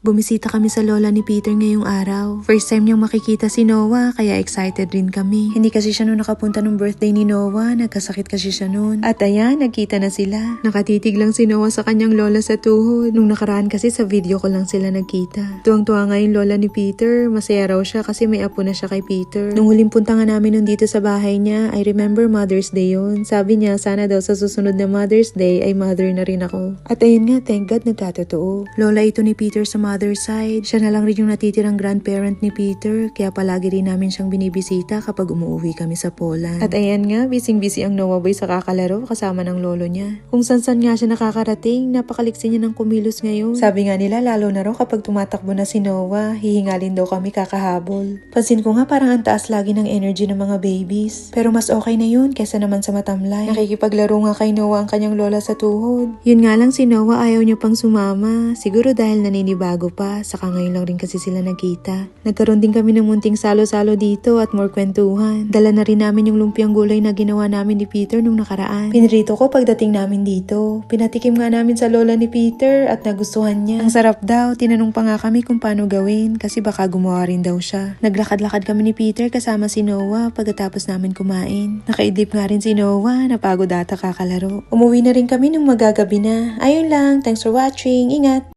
Bumisita kami sa lola ni Peter ngayong araw. First time niyang makikita si Noah, kaya excited rin kami. Hindi kasi siya nung nakapunta nung birthday ni Noah, nagkasakit kasi siya noon. At ayan, nagkita na sila. Nakatitig lang si Noah sa kanyang lola sa tuhod. Nung nakaraan kasi sa video ko lang sila nagkita. Tuwang-tuwa nga yung lola ni Peter, masaya raw siya kasi may apo na siya kay Peter. Nung huling punta nga namin nun dito sa bahay niya, I remember Mother's Day yun. Sabi niya, sana daw sa susunod na Mother's Day ay mother na rin ako. At ayun nga, thank God nagkatotoo. Lola ito ni Peter sa mother's side. Siya na lang rin yung natitirang grandparent ni Peter, kaya palagi rin namin siyang binibisita kapag umuwi kami sa Poland. At ayan nga, bising-busy ang Noah Boy sa kakalaro kasama ng lolo niya. Kung san-san nga siya nakakarating, napakaliksi niya ng kumilos ngayon. Sabi nga nila, lalo na raw kapag tumatakbo na si Noah, hihingalin daw kami kakahabol. Pansin ko nga parang ang taas lagi ng energy ng mga babies. Pero mas okay na yun kesa naman sa matamlay. Nakikipaglaro nga kay Noah ang kanyang lola sa tuhod. Yun nga lang si Noah ayaw niya pang sumama. Siguro dahil naninibago pa, saka ngayon lang rin kasi sila nagkita. Nagkaroon din kami ng munting salo-salo dito at more kwentuhan. Dala na rin namin yung lumpiang gulay na ginawa namin ni Peter nung nakaraan. Pinrito ko pagdating namin dito. Pinatikim nga namin sa lola ni Peter at nagustuhan niya. Ang sarap daw, tinanong pa nga kami kung paano gawin kasi baka gumawa rin daw siya. Naglakad-lakad kami ni Peter kasama si Noah pagkatapos namin kumain. Nakaidlip nga rin si Noah, napagod ata kakalaro. Umuwi na rin kami nung magagabi na. Ayun lang, thanks for watching, ingat!